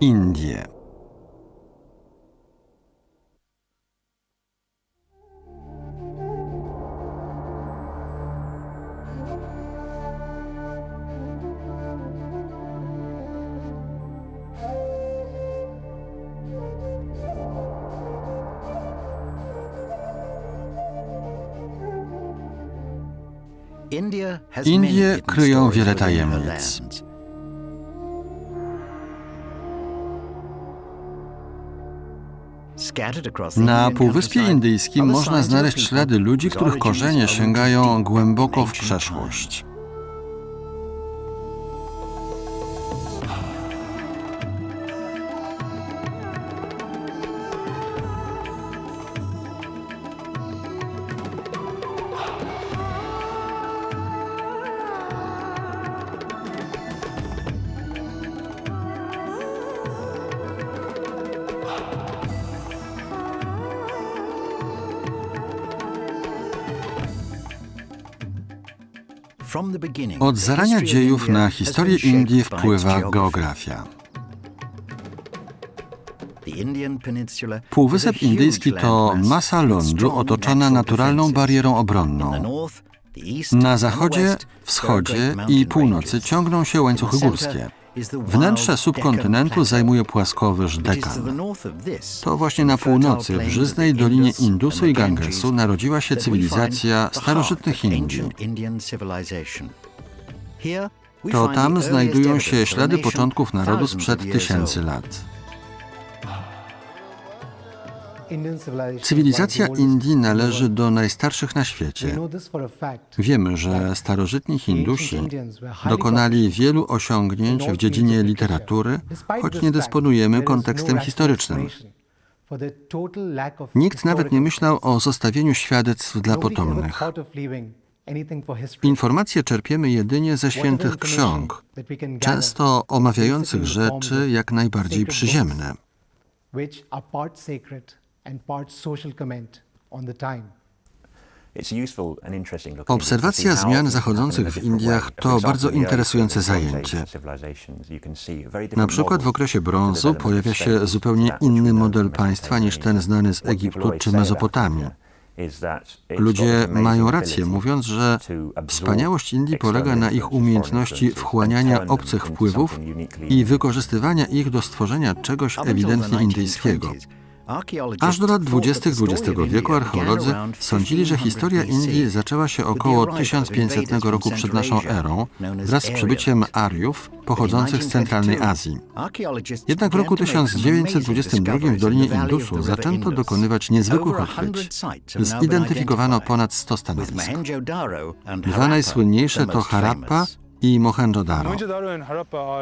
Indie. Indie kryją wiele tajemnic. Na Półwyspie Indyjskim można znaleźć ślady ludzi, których korzenie sięgają głęboko w przeszłość. Od zarania dziejów na historię Indii wpływa geografia. Półwysep Indyjski to masa lądu otoczona naturalną barierą obronną. Na zachodzie, wschodzie i północy ciągną się łańcuchy górskie. Wnętrze subkontynentu zajmuje płaskowyż Dekan. To właśnie na północy, w żyznej dolinie Indusu i Gangesu, narodziła się cywilizacja starożytnych Indii. To tam znajdują się ślady początków narodu sprzed tysięcy lat. Cywilizacja Indii należy do najstarszych na świecie. Wiemy, że starożytni Hindusi dokonali wielu osiągnięć w dziedzinie literatury, choć nie dysponujemy kontekstem historycznym. Nikt nawet nie myślał o zostawieniu świadectw dla potomnych. Informacje czerpiemy jedynie ze świętych ksiąg, często omawiających rzeczy jak najbardziej przyziemne. Obserwacja zmian zachodzących w Indiach to bardzo interesujące zajęcie. Na przykład w okresie brązu pojawia się zupełnie inny model państwa niż ten znany z Egiptu czy Mezopotamii. Ludzie mają rację, mówiąc, że wspaniałość Indii polega na ich umiejętności wchłaniania obcych wpływów i wykorzystywania ich do stworzenia czegoś ewidentnie indyjskiego. Aż do lat 20. XX wieku archeolodzy sądzili, że historia Indii zaczęła się około 1500 roku przed naszą erą wraz z przybyciem Ariów pochodzących z centralnej Azji. Jednak w roku 1922 w Dolinie Indusu zaczęto dokonywać niezwykłych odkryć. Zidentyfikowano ponad 100 stanowisk. Dwa najsłynniejsze to Harappa i Mohenjo-Daro.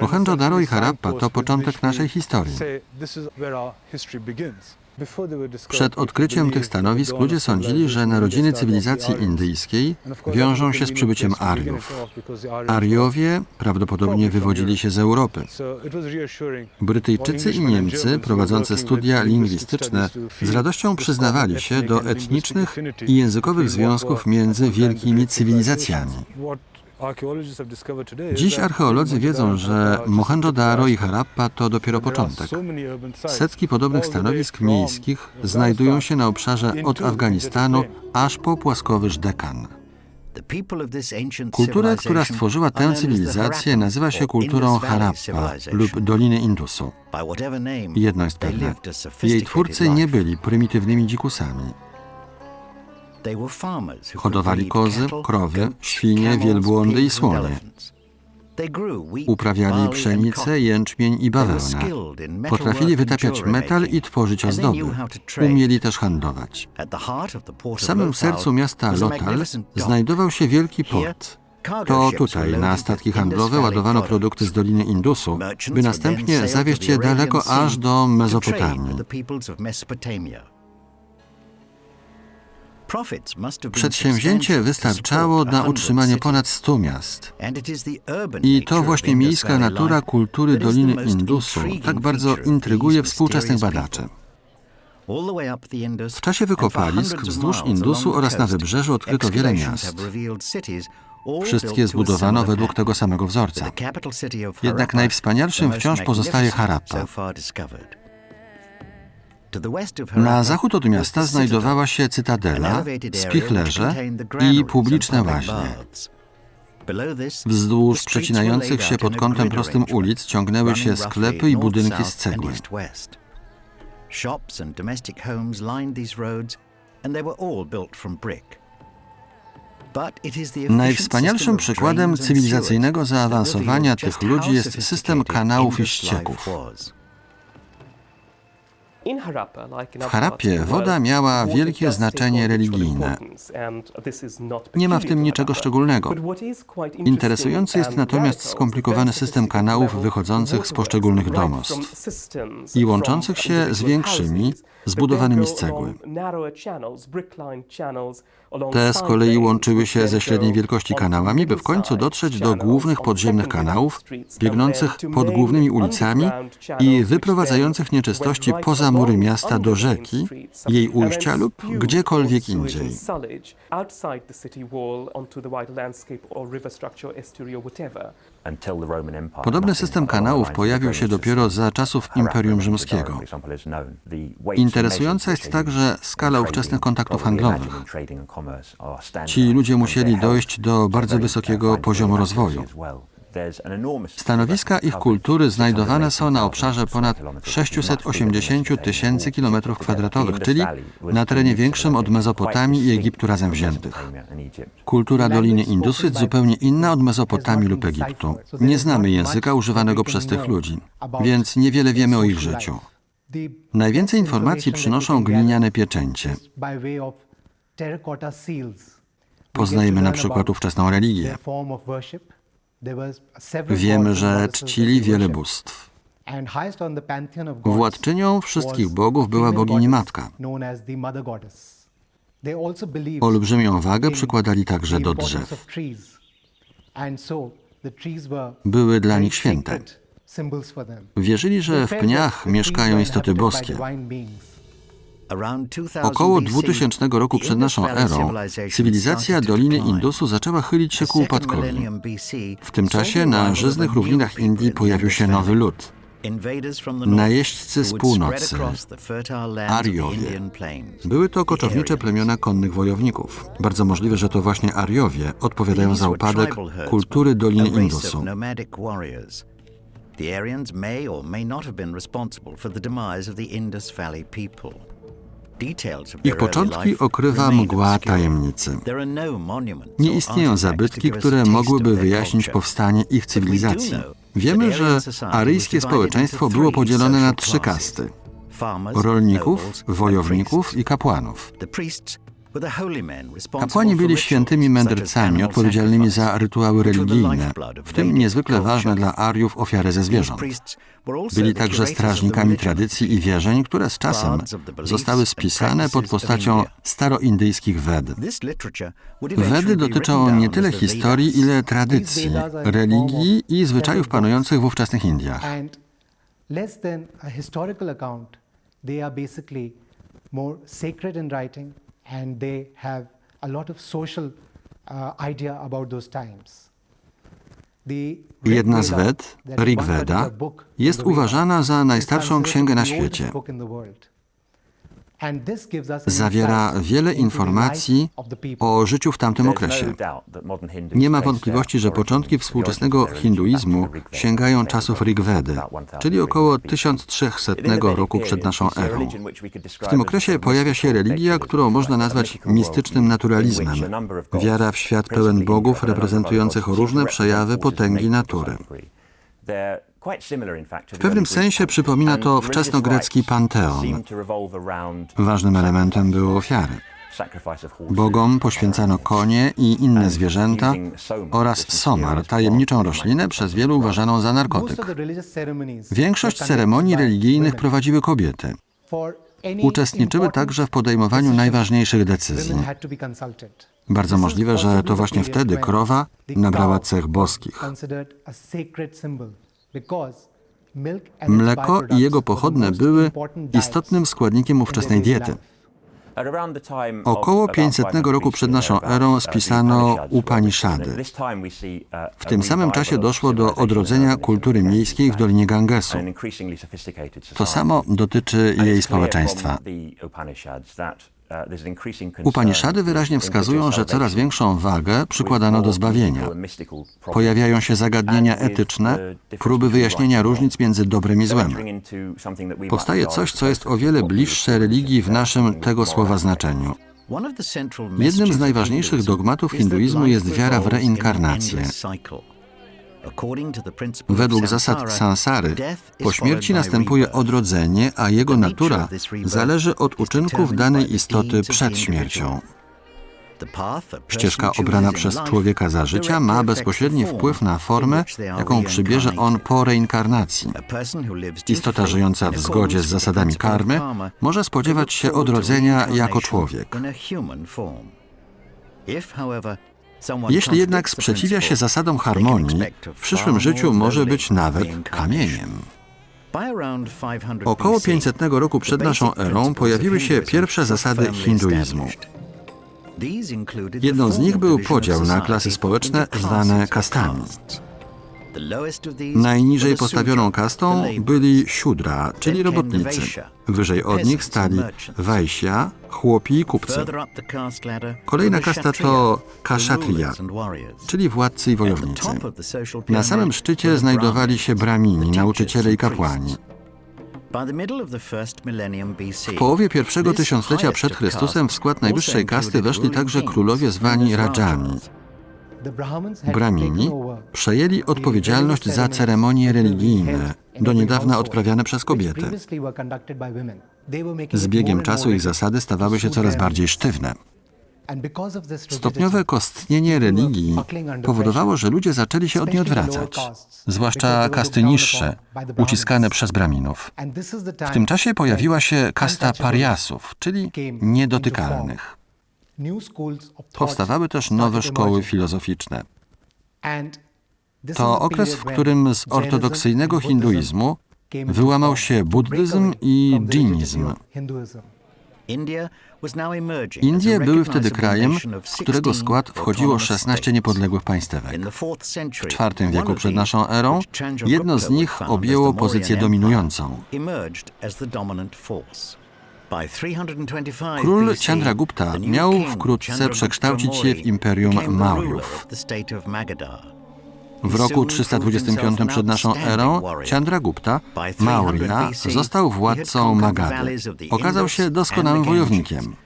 Mohenjo-Daro i Harappa to początek naszej historii. Przed odkryciem tych stanowisk ludzie sądzili, że narodziny cywilizacji indyjskiej wiążą się z przybyciem Ariów. Ariowie prawdopodobnie wywodzili się z Europy. Brytyjczycy i Niemcy prowadzący studia lingwistyczne z radością przyznawali się do etnicznych i językowych związków między wielkimi cywilizacjami. Dziś archeolodzy wiedzą, że Mohenjo-Daro i Harappa to dopiero początek. Setki podobnych stanowisk miejskich znajdują się na obszarze od Afganistanu aż po płaskowyż Dekan. Kultura, która stworzyła tę cywilizację, nazywa się kulturą Harappa lub Doliny Indusu. Jedno jest pewne: jej twórcy nie byli prymitywnymi dzikusami. Hodowali kozy, krowy, świnie, wielbłądy i słonie. Uprawiali pszenicę, jęczmień i bawełnę. Potrafili wytapiać metal i tworzyć ozdoby. Umieli też handlować. W samym sercu miasta Lotal znajdował się wielki port. To tutaj na statki handlowe ładowano produkty z Doliny Indusu, by następnie zawieźć je daleko aż do Mezopotamii. Przedsięwzięcie wystarczało na utrzymanie ponad 100 miast. I to właśnie miejska natura kultury Doliny Indusu tak bardzo intryguje współczesnych badaczy. W czasie wykopalisk wzdłuż Indusu oraz na wybrzeżu odkryto wiele miast. Wszystkie zbudowano według tego samego wzorca. Jednak najwspanialszym wciąż pozostaje Harappa. Na zachód od miasta znajdowała się cytadela, spichlerze i publiczne łaźnie. Wzdłuż przecinających się pod kątem prostym ulic ciągnęły się sklepy i budynki z cegły. Shops and domestic homes lined these roads, and they were all built from brick. But it is the efficient Najwspanialszym przykładem cywilizacyjnego zaawansowania tych ludzi jest system kanałów i ścieków. W Harapie woda miała wielkie znaczenie religijne. Nie ma w tym niczego szczególnego. Interesujący jest natomiast skomplikowany system kanałów wychodzących z poszczególnych domostw i łączących się z większymi, zbudowanymi z cegły. Te z kolei łączyły się ze średniej wielkości kanałami, by w końcu dotrzeć do głównych podziemnych kanałów, biegnących pod głównymi ulicami i wyprowadzających nieczystości poza mury miasta do rzeki, jej ujścia lub gdziekolwiek indziej. Podobny system kanałów pojawił się dopiero za czasów Imperium Rzymskiego. Interesująca jest także skala ówczesnych kontaktów handlowych. Ci ludzie musieli dojść do bardzo wysokiego poziomu rozwoju. Stanowiska ich kultury znajdowane są na obszarze ponad 680 tysięcy kilometrów kwadratowych, czyli na terenie większym od Mezopotamii i Egiptu razem wziętych. Kultura Doliny Indusu jest zupełnie inna od Mezopotamii lub Egiptu. Nie znamy języka używanego przez tych ludzi, więc niewiele wiemy o ich życiu. Najwięcej informacji przynoszą gliniane pieczęcie. Poznajemy na przykład ówczesną religię. Wiemy, że czcili wiele bóstw. Władczynią wszystkich bogów była bogini matka. Olbrzymią wagę przykładali także do drzew. Były dla nich święte. Wierzyli, że w pniach mieszkają istoty boskie. Około 2000 roku przed naszą erą cywilizacja Doliny Indusu zaczęła chylić się ku upadkowi. W tym czasie na żyznych równinach Indii pojawił się nowy lud. Najeźdźcy z północy, Ariowie. Były to koczownicze plemiona konnych wojowników. Bardzo możliwe, że to właśnie Ariowie odpowiadają za upadek kultury Doliny Indusu. The Aryans may or may not have been responsible for the demise of the Indus Valley people. Ich początki okrywa mgła tajemnicy. Nie istnieją zabytki, które mogłyby wyjaśnić powstanie ich cywilizacji. Wiemy, że aryjskie społeczeństwo było podzielone na trzy kasty: rolników, wojowników i kapłanów. Kapłani byli świętymi mędrcami odpowiedzialnymi za rytuały religijne, w tym niezwykle ważne dla Ariów ofiary ze zwierząt. Byli także strażnikami tradycji i wierzeń, które z czasem zostały spisane pod postacią staroindyjskich Wed. Wedy dotyczą nie tyle historii, ile tradycji, religii i zwyczajów panujących w ówczesnych Indiach. more sacred in writing and they have a lot of social uh, idea about those times. Jedna z Wed, Rig Veda, jest uważana za najstarszą księgę na świecie. Zawiera wiele informacji o życiu w tamtym okresie. Nie ma wątpliwości, że początki współczesnego hinduizmu sięgają czasów Rigvedy, czyli około 1300 roku przed naszą erą. W tym okresie pojawia się religia, którą można nazwać mistycznym naturalizmem. Wiara w świat pełen bogów reprezentujących różne przejawy potęgi natury. W pewnym sensie przypomina to wczesnogrecki panteon. Ważnym elementem były ofiary. Bogom poświęcano konie i inne zwierzęta oraz somar, tajemniczą roślinę przez wielu uważaną za narkotyk. Większość ceremonii religijnych prowadziły kobiety. Uczestniczyły także w podejmowaniu najważniejszych decyzji. Bardzo możliwe, że to właśnie wtedy krowa nabrała cech boskich. Mleko i jego pochodne były istotnym składnikiem ówczesnej diety. Około 500 roku przed naszą erą spisano Upanishady. W tym samym czasie doszło do odrodzenia kultury miejskiej w Dolinie Gangesu. To samo dotyczy jej społeczeństwa. Upanishady wyraźnie wskazują, że coraz większą wagę przykładano do zbawienia. Pojawiają się zagadnienia etyczne, próby wyjaśnienia różnic między dobrem i złem. Powstaje coś, co jest o wiele bliższe religii w naszym tego słowa znaczeniu. Jednym z najważniejszych dogmatów hinduizmu jest wiara w reinkarnację. Według zasad sansary, po śmierci następuje odrodzenie, a jego natura zależy od uczynków danej istoty przed śmiercią. Ścieżka obrana przez człowieka za życia ma bezpośredni wpływ na formę, jaką przybierze on po reinkarnacji. Istota żyjąca w zgodzie z zasadami karmy może spodziewać się odrodzenia jako człowiek. Jeśli jednak sprzeciwia się zasadom harmonii, w przyszłym życiu może być nawet kamieniem. Około 500 roku przed naszą erą pojawiły się pierwsze zasady hinduizmu. Jedną z nich był podział na klasy społeczne zwane kastami. Najniżej postawioną kastą byli siudra, czyli robotnicy. Wyżej od nich stali wajsia, chłopi i kupcy. Kolejna kasta to kaszatriya, czyli władcy i wojownicy. Na samym szczycie znajdowali się bramini, nauczyciele i kapłani. W połowie pierwszego tysiąclecia przed Chrystusem w skład najwyższej kasty weszli także królowie zwani Rajami. Bramini przejęli odpowiedzialność za ceremonie religijne, do niedawna odprawiane przez kobiety. Z biegiem czasu ich zasady stawały się coraz bardziej sztywne. Stopniowe kostnienie religii powodowało, że ludzie zaczęli się od niej odwracać, zwłaszcza kasty niższe, uciskane przez braminów. W tym czasie pojawiła się kasta pariasów, czyli niedotykalnych. Powstawały też nowe szkoły filozoficzne. To okres, w którym z ortodoksyjnego hinduizmu wyłamał się buddyzm i dżinizm. Indie były wtedy krajem, w którego skład wchodziło 16 niepodległych państewek. W IV wieku przed naszą erą jedno z nich objęło pozycję dominującą. Król Chandragupta miał wkrótce przekształcić je w imperium Mauryów. W roku 325 przed naszą erą Chandragupta, Maurya, został władcą Magady. Okazał się doskonałym wojownikiem.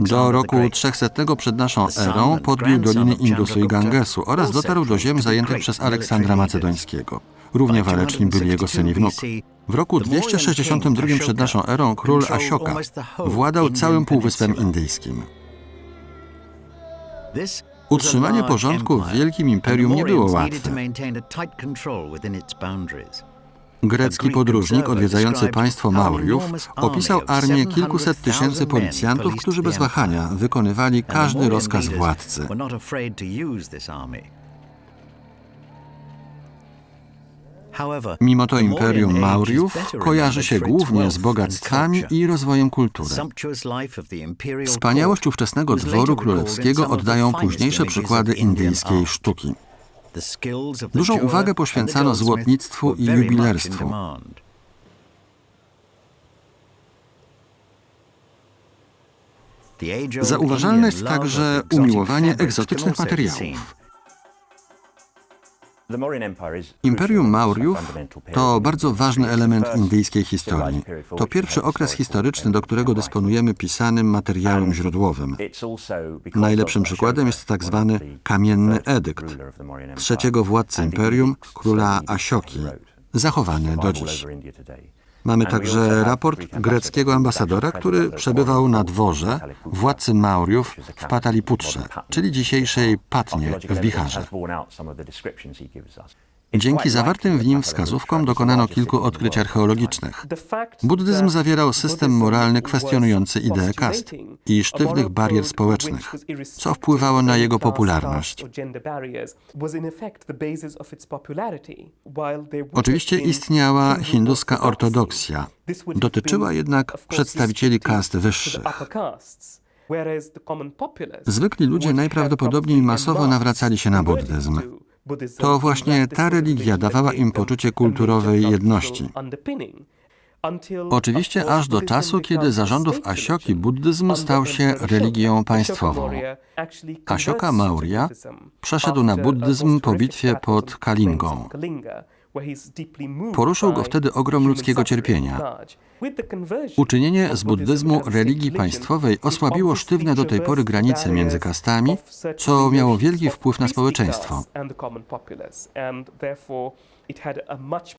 Do roku 300 przed naszą erą podbił doliny Indusu i Gangesu oraz dotarł do ziem zajętych przez Aleksandra Macedońskiego. Równie waleczni byli jego syn i wnuk. W roku 262 przed naszą erą król Ashoka władał całym Półwyspem Indyjskim. Utrzymanie porządku w wielkim imperium nie było łatwe. Grecki podróżnik odwiedzający państwo Mauriów opisał armię kilkuset tysięcy policjantów, którzy bez wahania wykonywali każdy rozkaz władcy. Mimo to imperium Mauriów kojarzy się głównie z bogactwami i rozwojem kultury. Wspaniałość ówczesnego dworu królewskiego oddają późniejsze przykłady indyjskiej sztuki. Dużą uwagę poświęcano złotnictwu i jubilerstwu. Zauważalne jest także umiłowanie egzotycznych materiałów. Imperium Mauriów to bardzo ważny element indyjskiej historii. To pierwszy okres historyczny, do którego dysponujemy pisanym materiałem źródłowym. Najlepszym przykładem jest tak zwany Kamienny Edykt trzeciego władcy imperium, króla Asioki, zachowany do dziś. Mamy także raport greckiego ambasadora, który przebywał na dworze władcy Mauriów w Pataliputrze, czyli dzisiejszej Patnie w Biharze. Dzięki zawartym w nim wskazówkom dokonano kilku odkryć archeologicznych. Buddyzm zawierał system moralny kwestionujący ideę kast i sztywnych barier społecznych, co wpływało na jego popularność. Oczywiście istniała hinduska ortodoksja. Dotyczyła jednak przedstawicieli kast wyższych. Zwykli ludzie najprawdopodobniej masowo nawracali się na buddyzm. To właśnie ta religia dawała im poczucie kulturowej jedności. Oczywiście aż do czasu, kiedy za rządów Asioki buddyzm stał się religią państwową. Asioka Maurya przeszedł na buddyzm po bitwie pod Kalingą. Poruszył go wtedy ogrom ludzkiego cierpienia. Uczynienie z buddyzmu religii państwowej osłabiło sztywne do tej pory granice między kastami, co miało wielki wpływ na społeczeństwo.